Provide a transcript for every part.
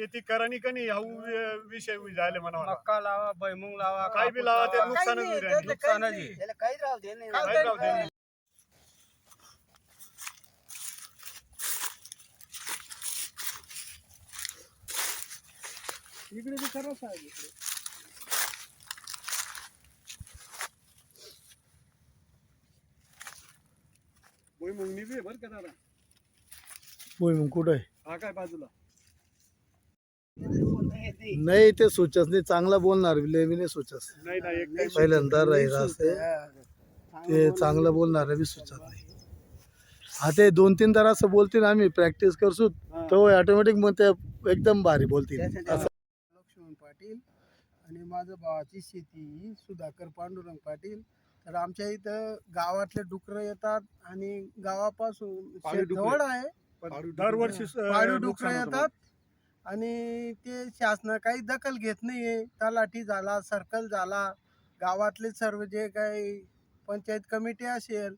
शेती करानी का नाही हा विषय झाले म्हणा मक्का लावा भैमुंग लावा काय बी लावा ते लावा. नुकसानच काही होईल नाही, यांनी. त्याचं काही नुकसानच नाही. आहे. त्याला काहीच राहू दे नाही. काही राहू दे नाही. इकडे बी सर्वच आहे इकडे. भुईमुग निघे बरं का दादा भुईमुग कुठं आहे हा काय बाजूला नाही ते सुचत नाही. चांगला बोलणार बी नाही सुचत नाही. नाही एक काही पहिल्यांदा राहील असते ते चांगलं बोलणार बी सुचत नाही. हा ते दोन तीन तार असं बोलतील आम्ही प्रॅक्टिस करसू. तो ऑटोमॅटिक मग ते एकदम भारी बोलतील. असं. लक्ष्मण पाटील आणि माझं भावाची शेती ही सुधाकर पांडुरंग पाटील. तर आमच्या इथं गावातले डुकरं येतात आणि गावापासून. जवळ आहे. दरवर्षी पाळीव डुकरं. येतात. आणि ते शासन काही दखल घेत नाही आहे तलाठी झाला सर्कल झाला. गावातले सर्व जे काही पंचायत कमिटी असेल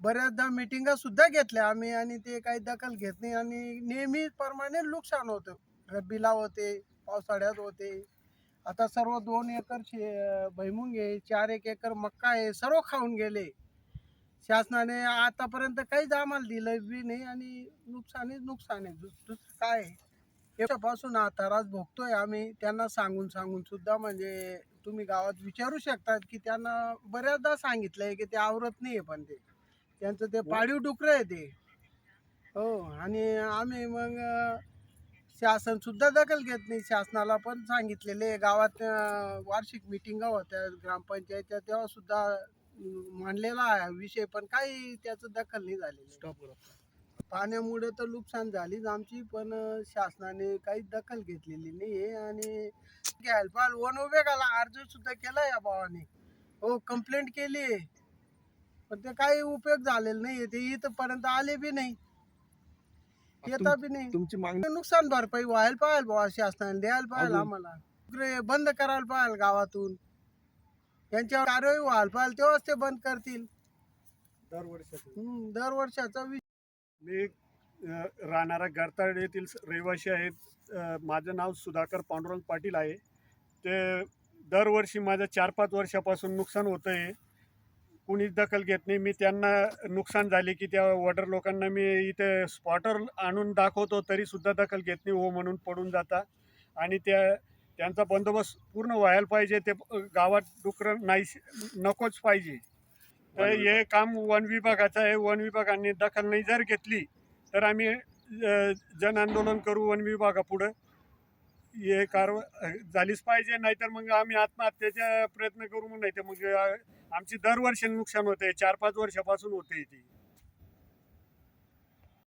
बऱ्याचदा मिटिंगा सुद्धा घेतल्या आम्ही आणि ते काही दखल घेत नाही. आणि नेहमीप्रमाणे नुकसान होतं. रब्बीला होते पावसाळ्यात होते. आता सर्व दोन एकर शे भैमुंग आहे चार एक एकर मक्का आहे सर्व खाऊन गेले. शासनाने आतापर्यंत काहीच आम्हाला दिलं बी नाही आणि नुकसानीच नुकसान आहे. दुस- दुसरं काय आहे? याच्यापासून हा त्रास भोगतोय आम्ही. त्यांना सांगून सांगून सुद्धा म्हणजे तुम्ही गावात विचारू शकतात की त्यांना बऱ्याचदा सांगितलंय की ते आवरत नाही पण ते. त्यांचं ते पाळीव डुकरं आहे ते. हो आणि आम्ही मग शासन सुद्धा दखल घेत नाही. शासनाला पण सांगितलेले गावात वार्षिक मिटिंगा होत्या ग्रामपंचायतच्या तेव्हा सुद्धा मांडलेला आहे विषय पण काही त्याचं दखल नाही झालेली पाण्यामुळे तर नुकसान झालीच आमची पण शासनाने काहीच दखल घेतलेली नाही आहे आणि घ्यायला वन विभागाला अर्ज सुद्धा केला या भावाने. हो कंप्लेंट केली आहे पण ते काही उपयोग झालेला नाही ते इथपर्यंत आले बी नाही. येता बी नाही. तुमची मागणी नुकसान भरपाई व्हायला पाहिजे बुवा शासनाने द्यायला पाहिजे? आम्हाला. बंद करायला पाहिजे गावातून. त्यांच्यावर कारवाई व्हायला पाहिजे तेव्हाच ते बंद करतील. दर वर्षाचा मी राहणारा गरताड येथील रहिवासी आहेत. माझं नाव सुधाकर पांडुरंग पाटील आहे. ते दरवर्षी माझं चार पाच वर्षापासून नुकसान होतं आहे कुणीच दखल घेत नाही. मी त्यांना नुकसान झाले की त्या वॉटर लोकांना मी इथे स्पॉटर आणून दाखवतो तरीसुद्धा दखल घेत नाही. हो म्हणून पडून जाता. आणि त्या त्यांचा बंदोबस्त पूर्ण व्हायला पाहिजे. ते गावात डुकरं नाही नकोच पाहिजे. तर हे काम वन विभागाचं आहे. वन विभागाने दखल नाही जर घेतली तर आम्ही अ, जन आंदोलन करू वन विभागापुढं. हे कारवा झालीच पाहिजे. नाहीतर मग आम्ही आत्महत्येचा प्रयत्न करू. मग नाही तर मग अ, आमची दरवर्षी नुकसान होते चार पाच वर्षापासून होते ती.